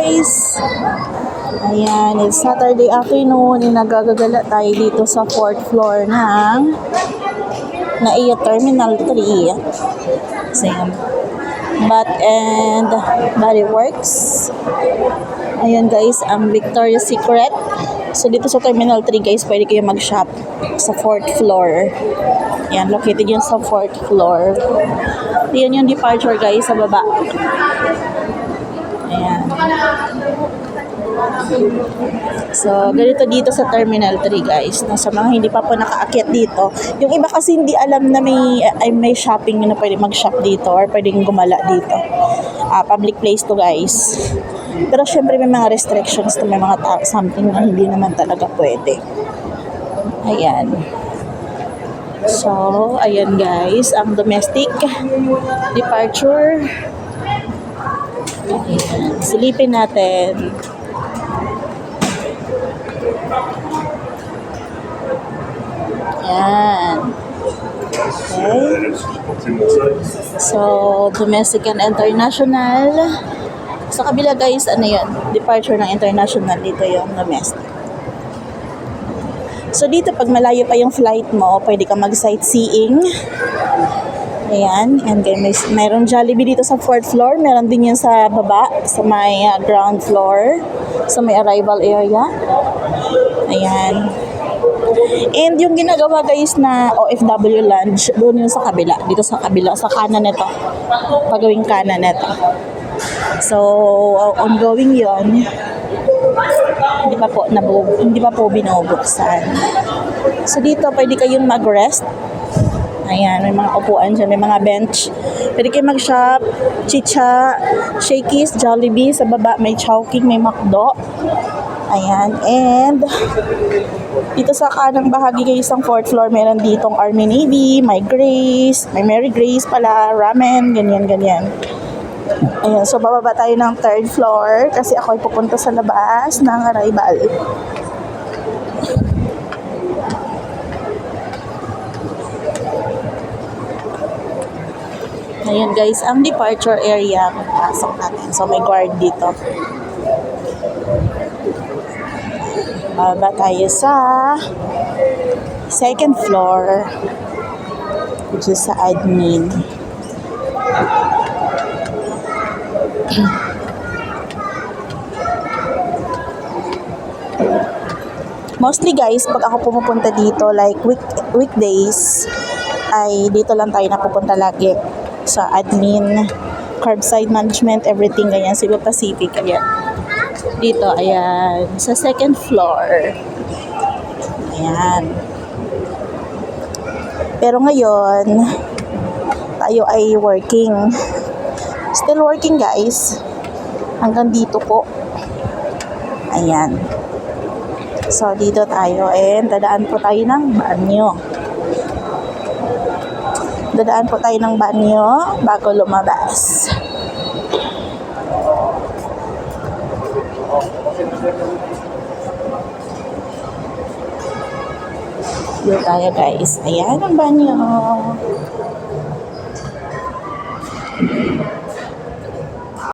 guys! Ayan, it's Saturday afternoon. Nagagagala tayo dito sa fourth floor ng NAIA Terminal 3. So, yan. Bath and Body Works. Ayan guys, ang Victoria's Secret. So dito sa Terminal 3 guys, pwede kayo mag-shop sa fourth floor. Ayan, located yun sa fourth floor. Ayan yung departure guys sa baba. So, ganito dito sa Terminal 3 guys. No, sa mga hindi pa po nakaakyat dito. Yung iba kasi hindi alam na may, ay, may shopping na pwede mag-shop dito or pwedeng gumala dito. Ah, public place to guys. Pero syempre may mga restrictions to may mga ta- something na hindi naman talaga pwede. Ayan. So, ayan guys, ang domestic departure. Silipin natin. Ayan. Okay. So, domestic and international. Sa kabila guys, ano yun? Departure ng international. Dito yung domestic. So, dito pag malayo pa yung flight mo, pwede ka mag-sightseeing. Ayan. And then, may, mayroon Jollibee dito sa fourth floor. Meron din yun sa baba, sa may uh, ground floor. Sa may arrival area. Ayan. And yung ginagawa guys na OFW lunch, doon yun sa kabila. Dito sa kabila, sa kanan nito. Pagawing kanan nito. So, ongoing yon hindi pa po nabu hindi pa po binubuksan. So dito pwede kayong mag-rest. Ayan, may mga upuan dyan, may mga bench. Pwede kayong mag-shop, chicha, shakies, Jollibee. Sa baba may Chowking, may McDo. Ayan, and dito sa kanang bahagi kayo sa fourth floor, meron ditong Army Navy, may Grace, may Mary Grace pala, ramen, ganyan, ganyan. Ayan, so bababa tayo ng third floor kasi ako ay pupunta sa labas ng arrival. Ayan guys, ang departure area kung pasok natin. So may guard dito. Bababa tayo sa second floor which is sa admin. Mostly guys, pag ako pumupunta dito, like week, weekdays, ay dito lang tayo napupunta lagi sa admin, curbside management, everything ganyan, Cebu Pacific, ayan. Dito, ayan, sa second floor. Ayan. Pero ngayon, tayo ay working. Still working guys. Hanggang dito po. Ayan. So, dito tayo and dadaan po tayo ng banyo. Dadaan po tayo ng banyo bago lumabas. Dito tayo guys. Ayan ang banyo.